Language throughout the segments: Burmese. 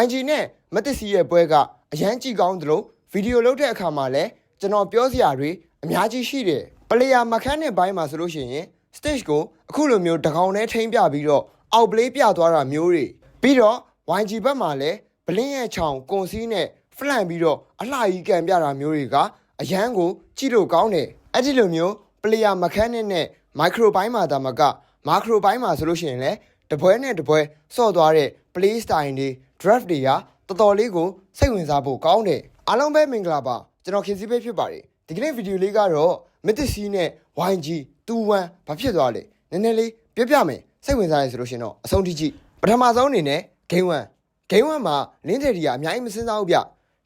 YG နဲ့မတစ်စီရဲ့ပွဲကအရန်ကြည့်ကောင်းသလိုဗီဒီယိုလုပ်တဲ့အခါမှာလည်းကျွန်တော်ပြောစရာတွေအများကြီးရှိတယ်ပလေယာမခန်းနဲ့ဘိုင်းမှာဆိုလို့ရှိရင် stage ကိုအခုလိုမျိုးတကောင်နဲ့ထိမ့်ပြပြီးတော့အောက်ပလေးပြသွားတာမျိုးတွေပြီးတော့ YG ဘက်မှာလည်းဘလင်းရဲ့ချောင်ကွန်စီနဲ့ဖလန်ပြီးတော့အလှကြီးကန်ပြတာမျိုးတွေကအရန်ကိုကြည့်လို့ကောင်းတယ်အဲ့ဒီလိုမျိုးပလေယာမခန်းနဲ့မိုက်ခရိုဘိုင်းမှာဒါမကမာခရိုဘိုင်းမှာဆိုလို့ရှိရင်လည်း တပွဲနဲ့တပွဲစော့သွားတဲ့ play style တွေ draft တွေကတော်တော်လေးကိုစိတ်ဝင်စားဖို့ကောင်းတယ်အားလုံးပဲမင်္ဂလာပါကျွန်တော်ခင်စီပဲဖြစ်ပါတယ်ဒီကနေ့ဗီဒီယိုလေးကတော့မစ်တစီနဲ့ YG 21ဘာဖြစ်သွားလဲနည်းနည်းလေးပြောပြမယ်စိတ်ဝင်စားရဆိုလို့ရှိရင်တော့အဆုံးထိကြည့်ပထမဆုံးအနေနဲ့ game 1 game 1မှာလင်းတယ်ဒီကအများကြီးမစင်းစားဘူးဗျ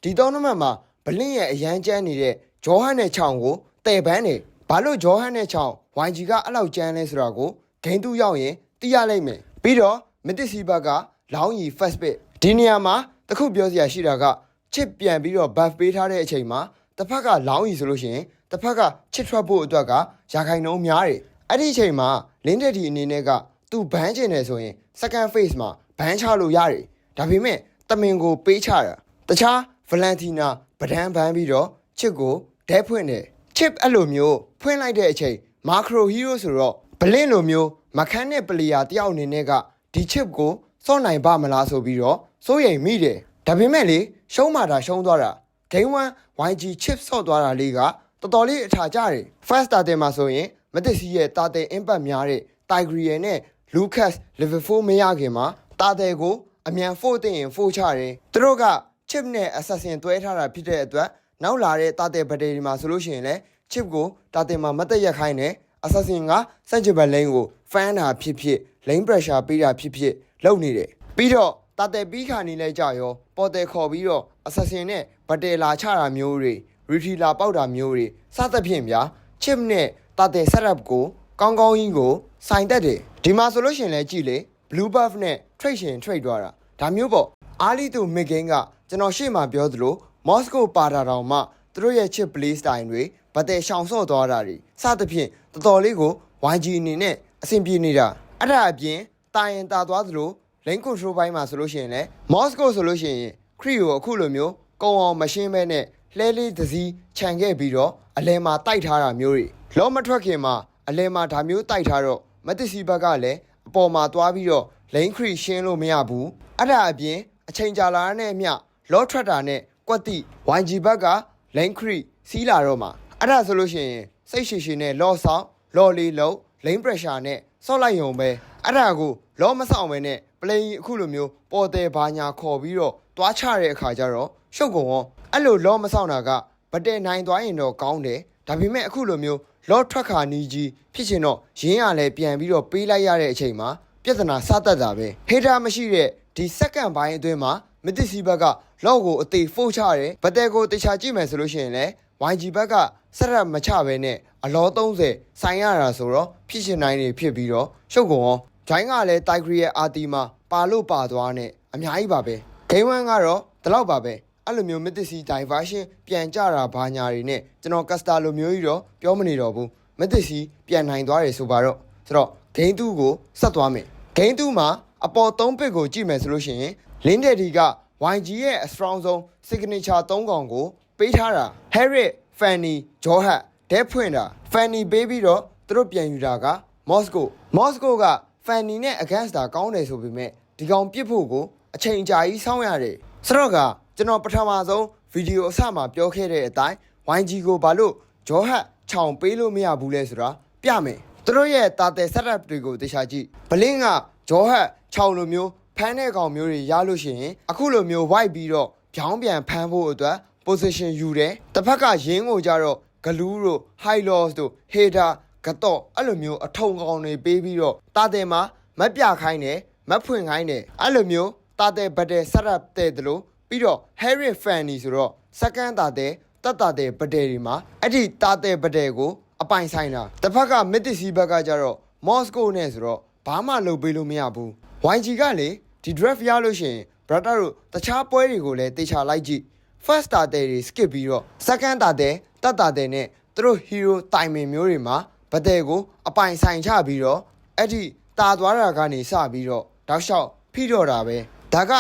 ဒီ tournament မှာဘလင်းရဲ့အရန်ကျန်းနေတဲ့ဂျောဟန်နဲ့ချောင်းကိုတည်ပန်းနေဘာလို့ဂျောဟန်နဲ့ချောင်း YG ကအဲ့လောက်ကျန်းလဲဆိုတာကို game 2ရောက်ရင်သိရလိမ့်မယ် ပြီးတော့မစ်တစီဘက်ကလောင်းရီ first bit ဒီနေရာမှာတခုပြောစရာရှိတာကချစ်ပြန်ပြီးတော့ buff ပေးထားတဲ့အချိန်မှာတစ်ဖက်ကလောင်းရီဆိုလို့ရှိရင်တစ်ဖက်ကချစ်ထွက်ဖို့အတွက်ကရာခိုင်နှုန်းများတယ်အဲ့ဒီအချိန်မှာလင်းတက်ဒီအနေနဲ့ကသူဘန်းကျင်တယ်ဆိုရင် second phase မှာဘန်းချလို့ရတယ်ဒါပေမဲ့တမင်ကိုပေးချတာတခြား Valentina ပဒန်းဘန်းပြီးတော့ချစ်ကိုဒဲဖွင့်တယ် chip အဲ့လိုမျိုးဖွင့်လိုက်တဲ့အချိန် macro hero ဆိုတော့ ဘလင်းလိုမျိုးမခန်းတဲ့ player တယောက်အနေနဲ့ကဒီ chip ကိုစော့နိုင်ပါမလားဆိုပြီးတော့စိုးရိမ်မိတယ်ဒါပေမဲ့လေရှုံးမာတာရှုံးသွားတာ game 1 YG chip ဆော့သွားတာလေးကတော်တော်လေးအထာကြတယ် first starter မှာဆိုရင်မတစ်စီရဲ့တာတဲ့ impact များတဲ့ Tigreal နဲ့ Lucas level 4မရခင်မှာတာတဲ့ကိုအမြန်4တင်ရင်4ချတယ်သူတို့က chip နဲ့ assassin တွဲထားတာဖြစ်တဲ့အတွက်နောက်လာတဲ့တာတဲ့ဘက်တရီမှာဆိုလို့ရှိရင်လည်း chip ကိုတာတဲ့မှာမတက်ရက်ခိုင်းတယ် assassin ကစက်ချဘလိန်ကို fan တာဖြစ်ဖြစ် lane pressure ပေးတာဖြစ်ဖြစ်လုပ်နေတယ်ပြီးတော့တာတဲ့ပြီးခါနေလဲကြရောပေါ်တယ်ခေါ်ပြီးတော့ assassin နဲ့ဘတ်တယ်လာချတာမျိုးတွေ retailer ပေါက်တာမျိုးတွေစသဖြင့်ဗျာ chip နဲ့တာတဲ့ setup ကိုကောင်းကောင်းကြီးကိုစိုင်တက်တယ်ဒီမှာဆိုလို့ရှိရင်လည်းကြည့်လေ blue buff နဲ့ trade ရှင် trade သွားတာဒါမျိုးပေါ့အားလီတူ mid game ကကျွန်တော်ရှေ့မှာပြောသလို Moscow ပါတာတောင်မှသူတို့ရဲ့ chip play style တွေဗတ်တဲ့ရှောင်ဆော့သွားတာတွေစသဖြင့် တော်တော်လေးကို YG အနေနဲ့အဆင်ပြေနေတာအဲ့ဒါအပြင်တာရင်တာသွားသလို lane control ဘိုင်းမှာဆိုလို့ရှိရင်လည်း Moscow ဆိုလို့ရှိရင် Cree ကိုအခုလိုမျိုးကုံအောင်မရှင်းမဲနဲ့လှဲလေးတစ်စီးခြံခဲ့ပြီးတော့အလဲမှာတိုက်ထားတာမျိုးတွေလောမထွက်ခင်မှာအလဲမှာဒါမျိုးတိုက်ထားတော့မတစီဘက်ကလည်းအပေါ်မှာသွားပြီးတော့ lane Cree ရှင်းလို့မရဘူးအဲ့ဒါအပြင်အချိန်ကြာလာတဲ့အမျှလောထွက်တာနဲ့ကွက်တိ YG ဘက်က lane Cree စီးလာတော့မှာအဲ့ဒါဆိုလို့ရှိရင် စိတ်ရှိရှိနဲ့လော့ဆောင်လော်လေးလုံး lane pressure နဲ့ဆော့လိုက်ရုံပဲအဲ့ဒါကိုလောမဆောင်ပဲနဲ့ play အခုလိုမျိုးပေါ်တယ်ဘာညာခေါ်ပြီးတော့တွားချတဲ့အခါကျတော့ရှုပ်ကုန်ရောအဲ့လိုလောမဆောင်တာကဗတဲ့နိုင်သွားရင်တော့ကောင်းတယ်ဒါပေမဲ့အခုလိုမျိုးလောထွက်ခါနီးကြီးဖြစ်ချင်တော့ရင်းရလဲပြန်ပြီးတော့ပေးလိုက်ရတဲ့အချိန်မှာပြဿနာစတတ်တာပဲဟေတာမရှိတဲ့ဒီစက္ကန့်ပိုင်းအတွင်းမှာမတစ်စီဘက်ကလော့ကိုအသေးဖို့ချတယ်ဗတဲ့ကိုတခြားကြည့်မယ်ဆိုလို့ရှိရင်လည်း YG ဘက်ကဆက်ရက်မချဘဲနဲ့အလော30ဆိုင်ရတာဆိုတော့ဖြစ်ရှင်နိုင်နေဖြစ်ပြီးတော့ရှုပ်ကုန်အောင်ဂျိုင်းကလည်းတိုက်ဂရီရဲ့အာတီမှာပါလို့ပါသွားနဲ့အများကြီးပါပဲဂိမ်း1ကတော့ဒီလောက်ပါပဲအဲ့လိုမျိုး Mythic Diversion ပြန်ကြတာဘာညာတွေနဲ့ကျွန်တော် Caster လိုမျိုးကြီးတော့ပြောမနေတော့ဘူး Mythic ပြန်နိုင်သွားတယ်ဆိုပါတော့ဆိုတော့ Game 2ကိုဆက်သွားမယ် Game 2မှာအပေါ်3 pick ကိုကြည့်မယ်ဆိုလို့ရှိရင် Lin Daddy က YG ရဲ့ strong ဆုံး signature 3កောင်ကို ပေးထားတာ Harry Fanny Johat ဒဲဖွင့်တာ Fanny ပေးပြီးတော့သူတို့ပြန်ယူတာက Moscow Moscow က Fanny နဲ့ against တာကောင်းတယ်ဆိုပေမဲ့ဒီကောင်ပြစ်ဖို့ကိုအချိန်ကြာကြီးစောင့်ရတယ်ဆိုတော့ကကျွန်တော်ပထမဆုံးဗီဒီယိုအစမှာပြောခဲ့တဲ့အတိုင်း YG ကိုဘာလို့ Johat ချောင်ပေးလို့မရဘူးလဲဆိုတာပြမယ်သူတို့ရဲ့တာတဲ့ setup တွေကိုတေချာကြည့်ဘလင်းက Johat ချောင်လိုမျိုးဖမ်းတဲ့ကောင်မျိုးတွေရလို့ရှိရင်အခုလိုမျိုး white ပြီးတော့ဖြောင်းပြန်ဖမ်းဖို့အတွက် position ယူတယ်တစ်ဖက်ကရင်းကိုကြတော့ဂလူးတို့ high loss တို့ hater ကတော့အဲ့လိုမျိုးအထုံကောင်တွေပေးပြီးတော့တာတဲ့မှာမက်ပြခိုင်းတယ်မက်ဖွင့်ခိုင်းတယ်အဲ့လိုမျိုးတာတဲ့ဘတ်တဲ့ setup တဲ့တယ်လို့ပြီးတော့ Harry Fanny ဆိုတော့ second တာတဲ့တတ်တာတဲ့ဘတ်တဲ့တွေမှာအဲ့ဒီတာတဲ့ဘတ်တဲ့ကိုအပိုင်ဆိုင်တာတစ်ဖက်က Mythic ဘက်ကကြတော့ Moscow နဲ့ဆိုတော့ဘာမှလုပ်ပေးလို့မရဘူး YG ကလေဒီ draft ရလို့ရှိရင် brother တို့တခြားပွဲတွေကိုလည်းတေချာလိုက်ကြည့် first starter တွေ skip ပြီးတော့ second starter တတ်တာတဲ့နဲ့သူတို့ hero တိုင်ပင်မျိုးတွေမှာဗတဲ့ကို အပိုင်ဆိုင်ချပြီးတော့အဲ့ဒီတာသွားတာကနေစပြီးတော့တောက်လျှောက်ဖိတော့တာပဲဒါက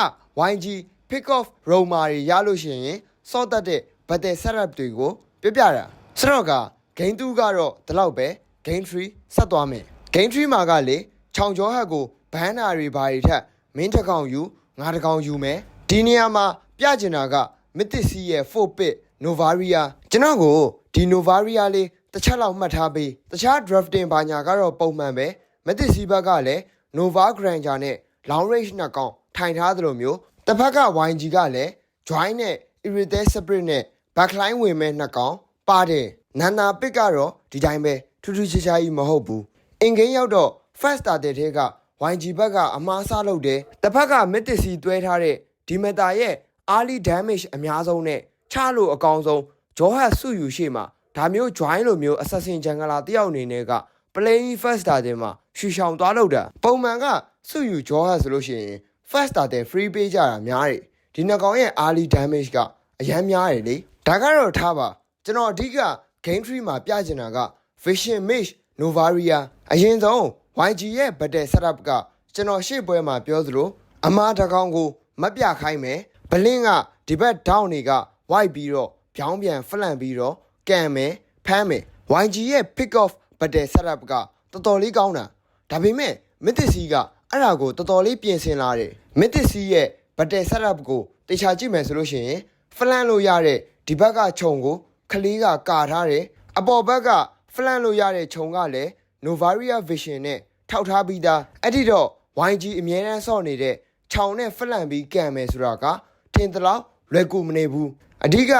YG pick off roma တွေရလို့ရှိရင်စော့တတ်တဲ့ battle setup တွေကိုပြပြတာဆိုတော့က game 2ကတော့ဒီလောက်ပဲ game 3ဆက်သွားမယ် game 3မှာကလေချောင်ကျော်ဟက်ကိုဘန်းနာတွေဘာတွေထက်မင်းတစ်ကောင်ယူငါတစ်ကောင်ယူမယ်ဒီနေရာမှာပြကျင်တာက mythic ရဲ့4 bit novaria ကျွန်တော်ကိုဒီ novaria လေးတစ်ချက်လောက်မှတ်ထားပြီးတခြား drafting ဘာညာကတော့ပုံမှန်ပဲ mythic ဘက်ကလည်း nova granger နဲ့ long range နှစ်ကောင်ထိုင်ထားသလိုမျိုးတစ်ဖက်က YG ကလည်း join နဲ့ irritated spirit နဲ့ backline ဝင်မဲ့နှစ်ကောင်ပါတယ်နန္နာပစ်ကတော့ဒီတိုင်းပဲထူးထူးခြားခြားကြီးမဟုတ်ဘူးအင်ဂိမ်းရောက်တော့ first starter တဲ့က YG ဘက်ကအမားစားလုပ်တယ်တစ်ဖက်က mythic တွဲထားတဲ့ဒီမတာရဲ့ early damage အများဆုံးနဲ့ချလို့အကောင်ဆုံးဂျောဟတ်စုယူရှိမှာဒါမျိုး join လိုမျိုး assassin jungle တယောက်အနေနဲ့က playing first starter မှာရှူရှောင်သွားလို့တာပုံမှန်ကစုယူဂျောဟတ်ဆိုလို့ရှိရင် first starter free ပေးကြတာများတယ်ဒီနှစ်ကောင်ရဲ့ early damage ကအရန်များတယ်လေဒါကတော့ထားပါကျွန်တော်အဓိက game tree မှာပြချင်တာက vision mage novaria အရင်ဆုံး YG ရဲ့ battle setup ကကျွန်တော်ရှေ့ပွဲမှာပြောသလိုအမားတစ်ကောင်ကို မပြခိုင်းမယ်ဘ လင်းကဒီဘက် down တွေက white ပြီးတော့ပြောင်းပြန် flank ပြီးတော့ကန်မယ်ဖမ်းမယ် YG ရဲ့ pick off battle setup ကတော်တော်လေးကောင်းတာဒါပေမဲ့ mythic ကအဲ့ဒါကိုတော်တော်လေးပြင်ဆင်လာတယ် mythic ရဲ့ battle setup ကိုတေချာကြည့်မယ်ဆိုလို့ရှိရင် flank လို့ရတဲ့ဒီဘက်ကခြုံကိုခလေးကကာထားတယ်အပေါ်ဘက်က flank လို့ရတဲ့ခြုံကလည်း Novaria Vision နဲ့ထောက်ထားပြီးသားအဲ့ဒီတော့ YG အမြဲတမ်းဆော့နေတဲ့ခြောင်နဲ့ flank ပြီးကန်မယ်ဆိုတာက ထင်သလောက်လွယ်ကူမနေဘူးအဓိက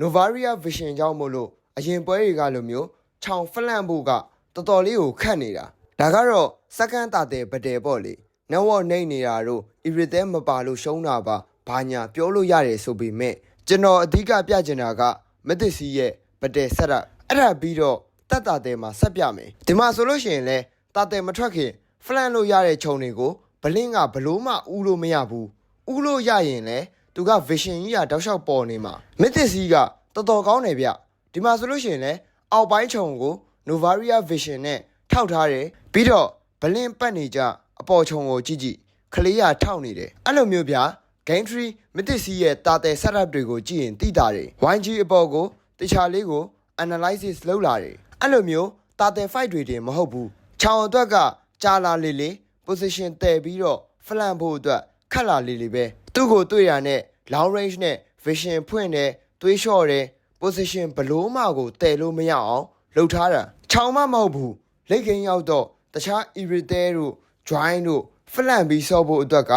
Novaria Vision ကြောင့်မို့လို့အရင်ပွဲတွေကလိုမျိုးခြောင် flank ဖို့ကတော်တော်လေးကိုခတ်နေတာဒါကတော့စက္ကန့်တာတဲ့ပတယ်ပေါ့လေနဝနေနေတာတို့ irritate မပါလို့ရှုံးတာပါဘာညာပြောလို့ရတယ်ဆိုပေမဲ့ကျွန်တော်အဓိကပြချင်တာကမသစ်စီရဲ့ပတယ်ဆက်တာအဲ့ဒါပြီးတော့တတ်တာတဲ့မှာဆက်ပြမယ်ဒီမှာဆိုလို့ရှိရင်လဲတာတဲ့မထွက်ခင် flan လို့ရတဲ့ခြုံတွေကိုဘလင်းကဘလို့မှဥလို့မရဘူးဥလို့ရရင်လဲ သူက vision ကြီးကတောက်လျှောက်ပေါ်နေမှာမသစ်စီကတော်တော်ကောင်းတယ်ဗျဒီမှာဆိုလို့ရှိရင်လဲအောက်ပိုင်းခြုံကို Novaria Vision နဲ့ထောက်ထားတယ်ပြီးတော့ဘလင်းပတ်နေကြအပေါ်ခြုံကိုကြည့်ကြည့်ခလေးရထောက်နေတယ်အဲ့လိုမျိုးဗျာ Game Tree မသစ်စီရဲ့တာတဲ့ setup တွေကိုကြည့်ရင်သိတာတယ် YG အပေါ်ကိုတခြားလေးကို analysis လုပ်လာတယ်အဲ့လိုမျိုးတာတဲ့ fight တွေတင်မဟုတ်ဘူးချောင်အတွက်ကကြာလာလေလေ position တည်ပြီးတော့ flank ဖို့အတွက် ခက်လာလေလေပဲသူ့ကိုတွေ့ရတဲ့ long range နဲ့ vision ဖွင့်တယ်တွေးလျှော့တယ် position ဘလို့မှကိုတည်လို့မရအောင်လှုပ်ထားတာချောင်မမဟုတ်ဘူးလိတ်ခင်းရောက်တော့တခြား irritate တို့ join တို့ flank ပြီးဆော့ဖို့အတွက်က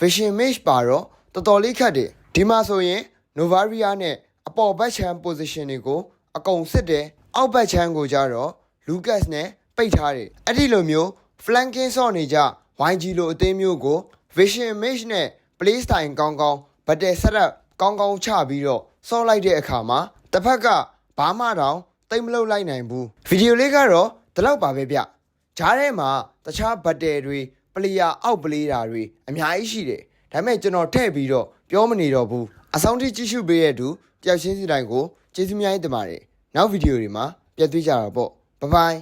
vision mesh ပါတော့တော်တော်လေးခက်တယ်ဒီမှာဆိုရင် novaria နဲ့အပေါ်ဘက်ချမ်း position တွေကိုအကုန်စစ်တယ်အောက်ဘက်ချမ်းကိုကြတော့ lucas နဲ့ပိတ်ထားတယ်အဲ့ဒီလိုမျိုး flanking ဆော့နေကြ YG လိုအသေးမျိုးကို vision mesh နဲ့ play style ကောင်းကောင်း battle setup ကောင်းကောင်းချပြီးတော့ဆော့လိုက်တဲ့အခါမှာတစ်ဖက်ကဘာမှတောင်တိတ်မလုပ်လိုက်နိုင်ဘူးဗီဒီယိုလေးကတော့ဒီလောက်ပါပဲဗျဂျားထဲမှာတခြား battle တွေ player အောက် player တွေအများကြီးရှိတယ်ဒါပေမဲ့ကျွန်တော်ထည့်ပြီးတော့ပြောမနေတော့ဘူးအဆုံးထိကြည့်ရှုပေးရတူတယောက်ချင်းစီတိုင်းကိုကျေးဇူးများတင်ပါတယ်နောက်ဗီဒီယိုတွေမှာပြန်တွေ့ကြတာပေါ့ဘိုင်ဘိုင်